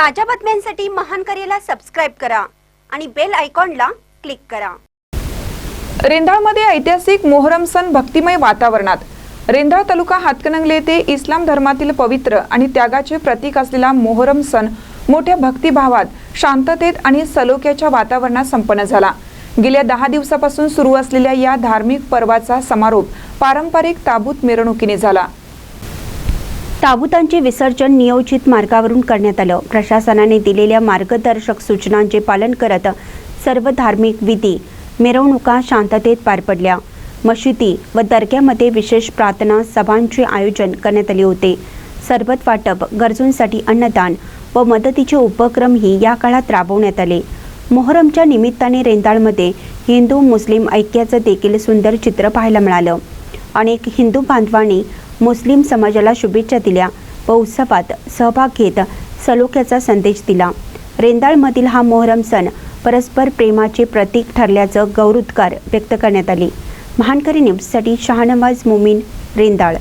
ताज्या बातम्यांसाठी महान करेला सबस्क्राईब करा आणि बेल आयकॉनला क्लिक करा. रेंदाळमध्ये ऐतिहासिक मोहरम सण भक्तिमय वातावरणात. रेंदाळ तालुका हातकणंगले येथे इस्लाम धर्मातील पवित्र आणि त्यागाचे प्रतीक असलेला मोहरम सण मोठ्या भक्तिभावात शांततेत आणि सलोख्याच्या वातावरणात संपन्न झाला. गेल्या दहा दिवसापासून सुरू असलेल्या या धार्मिक पर्वाचा समारोप पारंपरिक ताबूत मिरवणुकीने झाला. ताबुतांचे विसर्जन नियोजित मार्गावरून करण्यात आलं. प्रशासनाने दिलेल्या मार्गदर्शक सूचनांचे पालन करत सर्व धार्मिक विधी मिरवणुका शांततेत पार पडल्या. मशिदी व दर्ग्यामध्ये विशेष प्रार्थना सभांचे आयोजन करण्यात आले होते. सरबत वाटप गरजूंसाठी अन्नदान व मदतीचे उपक्रमही या काळात राबवण्यात आले. मोहरमच्या निमित्ताने रेंदाळमध्ये हिंदू मुस्लिम ऐक्याचं देखील सुंदर चित्र पाहायला मिळालं. अनेक हिंदू बांधवांनी मुस्लिम समाजाला शुभेच्छा दिल्या. व उत्सवात सहभाग घेत सलोख्याचा संदेश दिला. रेंदाळमधील हा मोहरम सण परस्पर प्रेमाचे प्रतीक ठरल्याचं गौरवोद्गार व्यक्त करण्यात आले. महानकरी न्यूजसाठी शहानवाज मुमीन रेंदाळ.